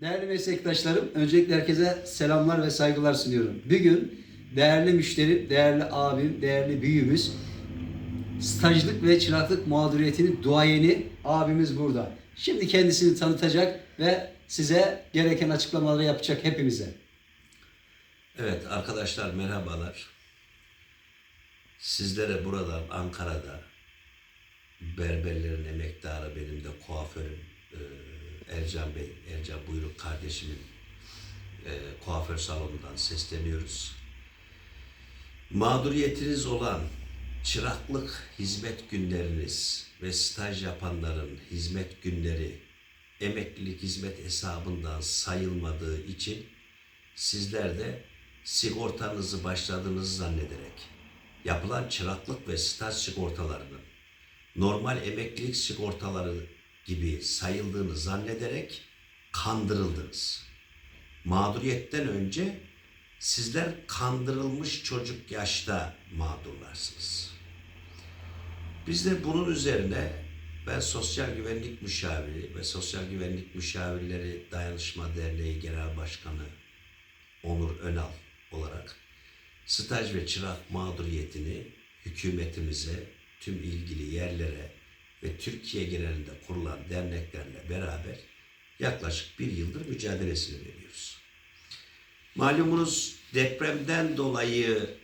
Değerli meslektaşlarım, öncelikle herkese selamlar ve saygılar sunuyorum. Bugün değerli müşterim, değerli abim, değerli büyüğümüz, stajlık ve çıraklık mağduriyetinin duayeni abimiz burada. Şimdi kendisini tanıtacak ve size gereken açıklamaları yapacak hepimize. Evet arkadaşlar merhabalar. Sizlere buradan Ankara'da berberlerin emektarı benim de kuaförüm eee, Ercan Bey, Ercan Buyruk kardeşimin eee, kuaför salonundan sesleniyoruz. Mağduriyetiniz olan çıraklık hizmet günleriniz ve staj yapanların hizmet günleri emeklilik hizmet hesabından sayılmadığı için sizler de sigortanızı başladığınızı zannederek yapılan çıraklık ve staj sigortalarının normal emeklilik sigortaları gibi sayıldığını zannederek kandırıldınız. Mağduriyetten önce sizler kandırılmış çocuk yaşta mağdurlarsınız. Biz de bunun üzerine ben Sosyal Güvenlik Müşaviri ve Sosyal Güvenlik Müşavirleri Dayanışma Derneği Genel Başkanı Onur Önal olarak staj ve çırak mağduriyetini hükümetimize, tüm ilgili yerlere ve Türkiye genelinde kurulan derneklerle beraber yaklaşık bir yıldır mücadelesini veriyoruz. Malumunuz depremden dolayı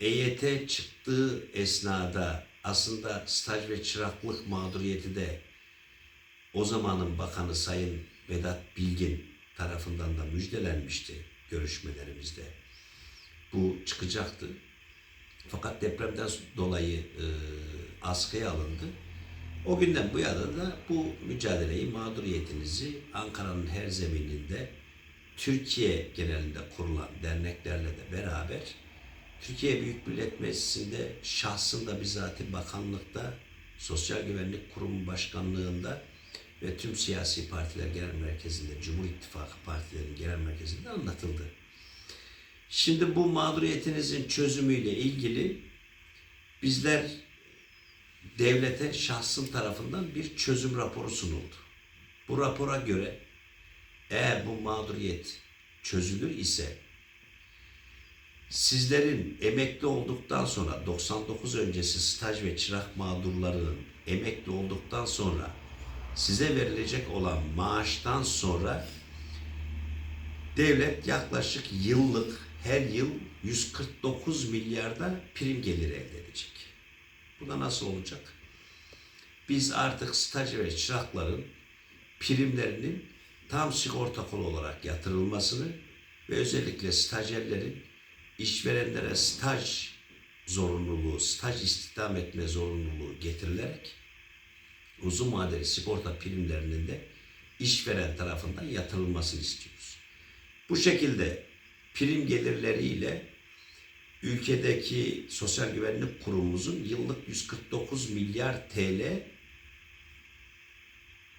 EYT çıktığı esnada aslında staj ve çıraklık mağduriyeti de o zamanın bakanı Sayın Vedat Bilgin tarafından da müjdelenmişti görüşmelerimizde. Bu çıkacaktı. Fakat depremden dolayı e, askıya alındı. O günden bu yana da bu mücadeleyi, mağduriyetinizi Ankara'nın her zemininde Türkiye genelinde kurulan derneklerle de beraber Türkiye Büyük Millet Meclisi'nde şahsında bizatihi bakanlıkta Sosyal Güvenlik Kurumu Başkanlığında ve tüm siyasi partiler genel merkezinde, Cumhur İttifakı partilerinin genel merkezinde anlatıldı. Şimdi bu mağduriyetinizin çözümüyle ilgili bizler devlete şahsın tarafından bir çözüm raporu sunuldu. Bu rapora göre eğer bu mağduriyet çözülür ise sizlerin emekli olduktan sonra 99 öncesi staj ve çırak mağdurlarının emekli olduktan sonra size verilecek olan maaştan sonra devlet yaklaşık yıllık her yıl 149 milyarda prim geliri elde edecek. Bu da nasıl olacak? Biz artık staj ve çırakların primlerinin tam sigorta kolu olarak yatırılmasını ve özellikle stajyerlerin işverenlere staj zorunluluğu, staj istihdam etme zorunluluğu getirilerek uzun vadeli sigorta primlerinin de işveren tarafından yatırılmasını istiyoruz. Bu şekilde prim gelirleriyle ülkedeki Sosyal Güvenlik Kurumumuzun yıllık 149 milyar TL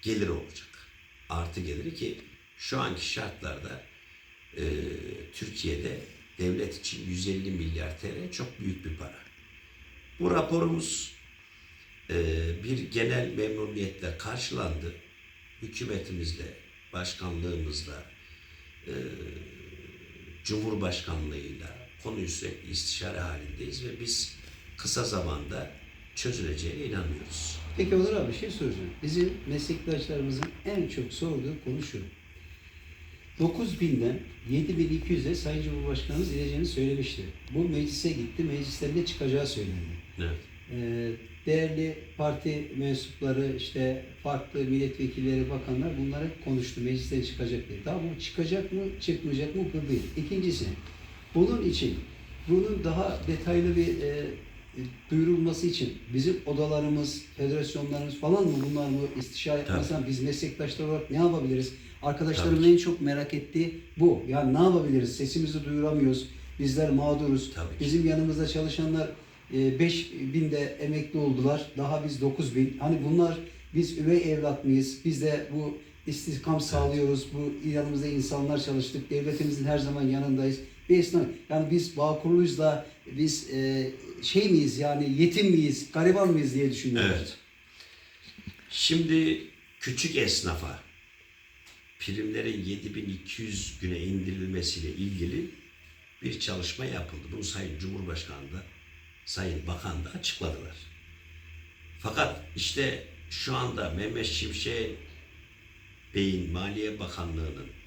geliri olacak. Artı geliri ki şu anki şartlarda e, Türkiye'de devlet için 150 milyar TL çok büyük bir para. Bu raporumuz e, bir genel memnuniyetle karşılandı. Hükümetimizle, başkanlığımızla, e, Cumhurbaşkanlığıyla konuyu sürekli istişare halindeyiz ve biz kısa zamanda çözüleceğine inanıyoruz. Peki Onur abi bir şey soracağım. Bizim meslektaşlarımızın en çok sorduğu konu şu. 9000'den 7200'e Sayın Cumhurbaşkanımız ineceğini söylemişti. Bu meclise gitti, meclisten de çıkacağı söylendi. Evet. Ee, değerli parti mensupları, işte farklı milletvekilleri, bakanlar bunları konuştu. Meclisten çıkacak diye. Daha bu çıkacak mı, çıkmayacak mı bu değil. İkincisi, bunun için bunun daha detaylı bir e, duyurulması için bizim odalarımız, federasyonlarımız falan mı bunlar mı istişare etmezsen biz meslektaşlar olarak ne yapabiliriz? Arkadaşlarımın Tabii en çok merak ettiği bu. Yani ne yapabiliriz? Sesimizi duyuramıyoruz. Bizler mağduruz. Tabii. Bizim yanımızda çalışanlar 5 binde emekli oldular. Daha biz 9 bin. Hani bunlar biz üvey evlat mıyız? Biz de bu istihdam sağlıyoruz. Bu yanımızda insanlar çalıştık. Devletimizin her zaman yanındayız. Bir esnaf, yani biz Bağkurluyuz da biz e, şey miyiz yani yetim miyiz, gariban mıyız diye düşünüyoruz. Evet. Şimdi küçük esnafa primlerin 7200 güne indirilmesiyle ilgili bir çalışma yapıldı. Bunu Sayın Cumhurbaşkanı da, Sayın Bakan da açıkladılar. Fakat işte şu anda Mehmet Şimşek Bey'in Maliye Bakanlığı'nın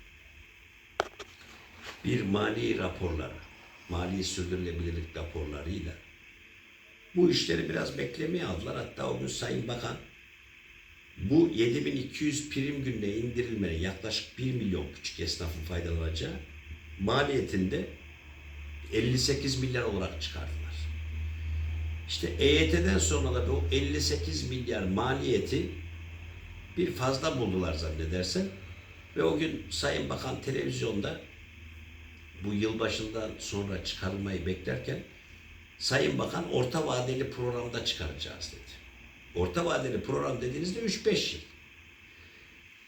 bir mali raporları, mali sürdürülebilirlik raporlarıyla bu işleri biraz beklemeye aldılar. Hatta o gün Sayın Bakan bu 7200 prim gününe indirilmenin yaklaşık 1 milyon küçük esnafın faydalanacağı maliyetinde 58 milyar olarak çıkardılar. İşte EYT'den sonra da bu 58 milyar maliyeti bir fazla buldular zannedersen. Ve o gün Sayın Bakan televizyonda bu yılbaşından sonra çıkarılmayı beklerken Sayın Bakan orta vadeli programda çıkaracağız dedi. Orta vadeli program dediğinizde 3-5 yıl.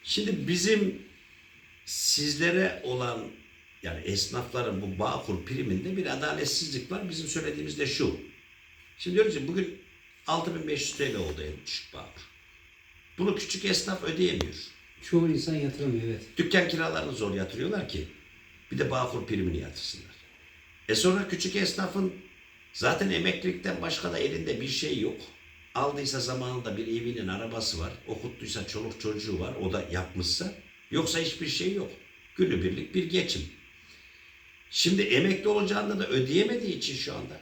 Şimdi bizim sizlere olan yani esnafların bu Bağkur priminde bir adaletsizlik var. Bizim söylediğimiz de şu. Şimdi diyoruz ki bugün 6500 TL oldu en düşük Bağkur. Bunu küçük esnaf ödeyemiyor. Çoğu insan yatıramıyor evet. Dükkan kiralarını zor yatırıyorlar ki bir de Bağkur primini yatırsınlar. E sonra küçük esnafın zaten emeklilikten başka da elinde bir şey yok. Aldıysa zamanında bir evinin arabası var. Okuttuysa çoluk çocuğu var. O da yapmışsa. Yoksa hiçbir şey yok. Günübirlik bir geçim. Şimdi emekli olacağında da ödeyemediği için şu anda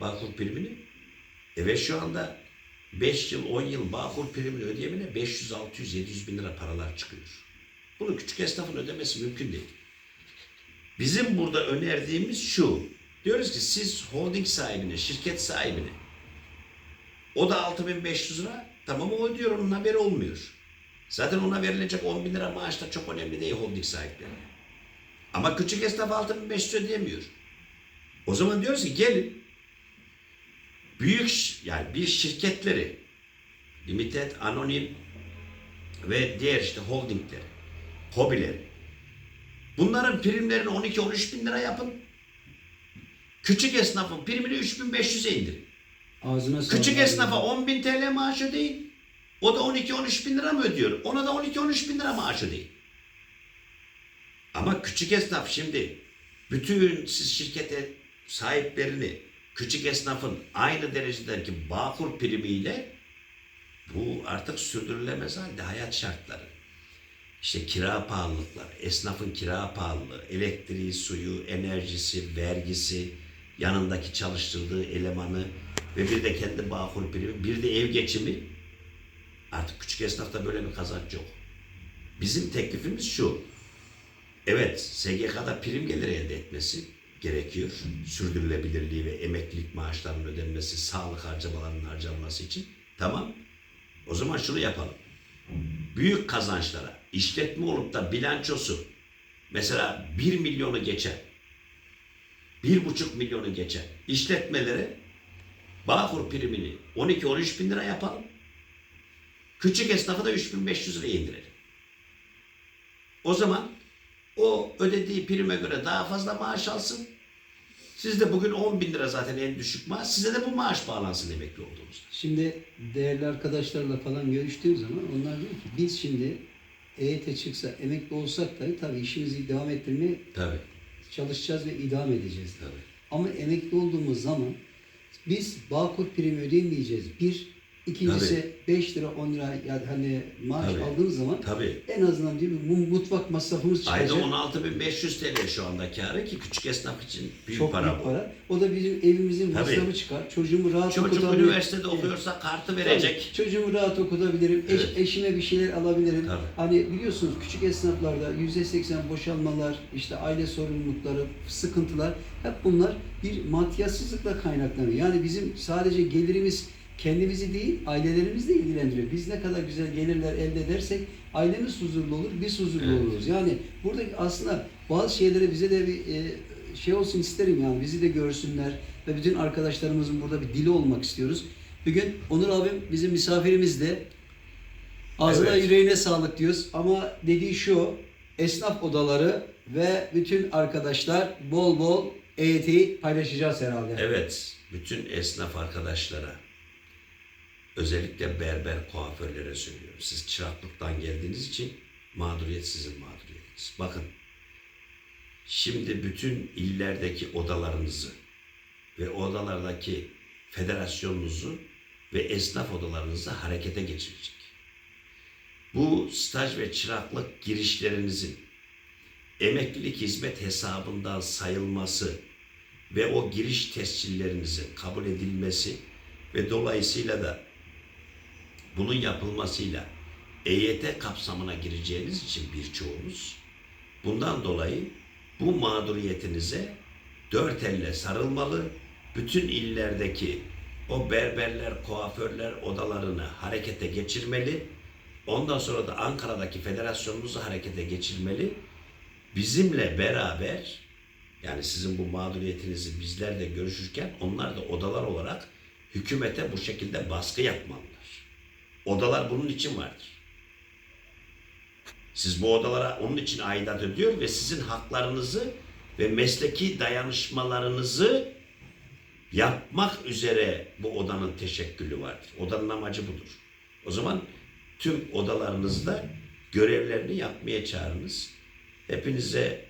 Bağkur primini. Evet şu anda 5 yıl 10 yıl Bağkur primini ödeyemene 500 600 700 bin lira paralar çıkıyor. Bunu küçük esnafın ödemesi mümkün değil. Bizim burada önerdiğimiz şu. Diyoruz ki siz holding sahibine, şirket sahibine o da 6500 lira tamam o ödüyor onun haberi olmuyor. Zaten ona verilecek 10 bin lira maaş da çok önemli değil holding sahiplerine. Ama küçük esnaf 6500 ödeyemiyor. O zaman diyoruz ki gelin büyük yani bir şirketleri limited, anonim ve diğer işte holdingleri, hobileri bunların primlerini 12-13 bin lira yapın. Küçük esnafın primini 3500'e indirin. Ağzına. Küçük esnafa 10 bin TL maaş ödeyin. O da 12-13 bin lira mı ödüyor? Ona da 12-13 bin lira maaş ödeyin. Ama küçük esnaf şimdi bütün siz şirkete sahiplerini küçük esnafın aynı derecedeki Bağkur primiyle bu artık sürdürülemez halde hayat şartları. İşte kira pahalılıkları, esnafın kira pahalılığı, elektriği, suyu, enerjisi, vergisi, yanındaki çalıştırdığı elemanı ve bir de kendi Bağkur primi, bir de ev geçimi. Artık küçük esnafta böyle bir kazanç yok. Bizim teklifimiz şu. Evet, SGK'da prim geliri elde etmesi gerekiyor. Sürdürülebilirliği ve emeklilik maaşlarının ödenmesi, sağlık harcamalarının harcanması için. Tamam. O zaman şunu yapalım. Büyük kazançlara, işletme olup da bilançosu mesela 1 milyonu geçen, 1,5 milyonu geçen işletmelere Bağkur primini 12-13 bin lira yapalım. Küçük esnafı da 3500 liraya indirelim. O zaman o ödediği prime göre daha fazla maaş alsın. Siz de bugün 10 bin lira zaten en düşük maaş. Size de bu maaş bağlansın emekli olduğunuzda. Şimdi değerli arkadaşlarla falan görüştüğüm zaman onlar diyor ki biz şimdi EYT çıksa emekli olsak da tabii işimizi devam ettirmeye Tabii. çalışacağız ve idame edeceğiz. Tabii. Ama emekli olduğumuz zaman biz Bağkur primi ödeyemeyeceğiz. Bir. İkincisi 5 lira 10 lira yani hani maaş Tabii. aldığımız zaman Tabii. en azından diyor bu mutfak masrafımız çıkacak. Ayda 16.500 TL şu anda kârı ki küçük esnaf için büyük Çok para büyük bu. para. O da bizim evimizin Tabii. masrafı çıkar. Çocuğumu rahat Çocuk okutabilirim. üniversitede okuyorsa kartı verecek. Tabii, çocuğumu rahat okutabilirim. Eş- Evet. eşime bir şeyler alabilirim. Tabii. Hani biliyorsunuz küçük esnaflarda yüzde seksen boşanmalar, işte aile sorumlulukları, sıkıntılar hep bunlar bir maddiyatsızlıkla kaynaklanıyor. Yani bizim sadece gelirimiz kendimizi değil, ailelerimizi de ilgilendiriyor. Biz ne kadar güzel gelirler elde edersek ailemiz huzurlu olur, biz huzurlu Evet. oluruz. Yani burada aslında bazı şeylere bize de bir e, şey olsun isterim yani bizi de görsünler ve bütün arkadaşlarımızın burada bir dili olmak istiyoruz. Bugün Onur abim bizim misafirimiz de ağzına Evet. yüreğine sağlık diyoruz ama dediği şu esnaf odaları ve bütün arkadaşlar bol bol EYT'yi paylaşacağız herhalde. Evet, bütün esnaf arkadaşlara, özellikle berber kuaförlere söylüyorum. Siz çıraklıktan geldiğiniz için Mağduriyet sizin mağduriyetiniz. Bakın, şimdi bütün illerdeki odalarınızı ve odalardaki federasyonunuzu ve esnaf odalarınızı harekete geçirecek. Bu staj ve çıraklık girişlerinizin emeklilik hizmet hesabından sayılması ve o giriş tescillerinizin kabul edilmesi ve dolayısıyla da bunun yapılmasıyla EYT kapsamına gireceğiniz için birçoğunuz bundan dolayı bu mağduriyetinize dört elle sarılmalı, bütün illerdeki o berberler, kuaförler odalarını harekete geçirmeli, ondan sonra da Ankara'daki federasyonumuzu harekete geçirmeli, bizimle beraber yani sizin bu mağduriyetinizi bizlerle görüşürken onlar da odalar olarak hükümete bu şekilde baskı yapmalılar. Odalar bunun için vardır. Siz bu odalara onun için aidat ödüyor ve sizin haklarınızı ve mesleki dayanışmalarınızı yapmak üzere bu odanın teşekkülü vardır. Odanın amacı budur. O zaman tüm odalarınızda görevlerini yapmaya çağırınız. Hepinize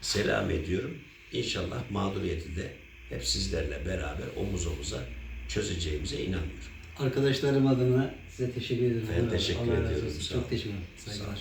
selam ediyorum. İnşallah mağduriyeti de hep sizlerle beraber omuz omuza çözeceğimize inanıyorum. Arkadaşlarım adına size teşekkür ederim. Ben teşekkür Allah ediyorum. Çok teşekkür ederim. Saygılar.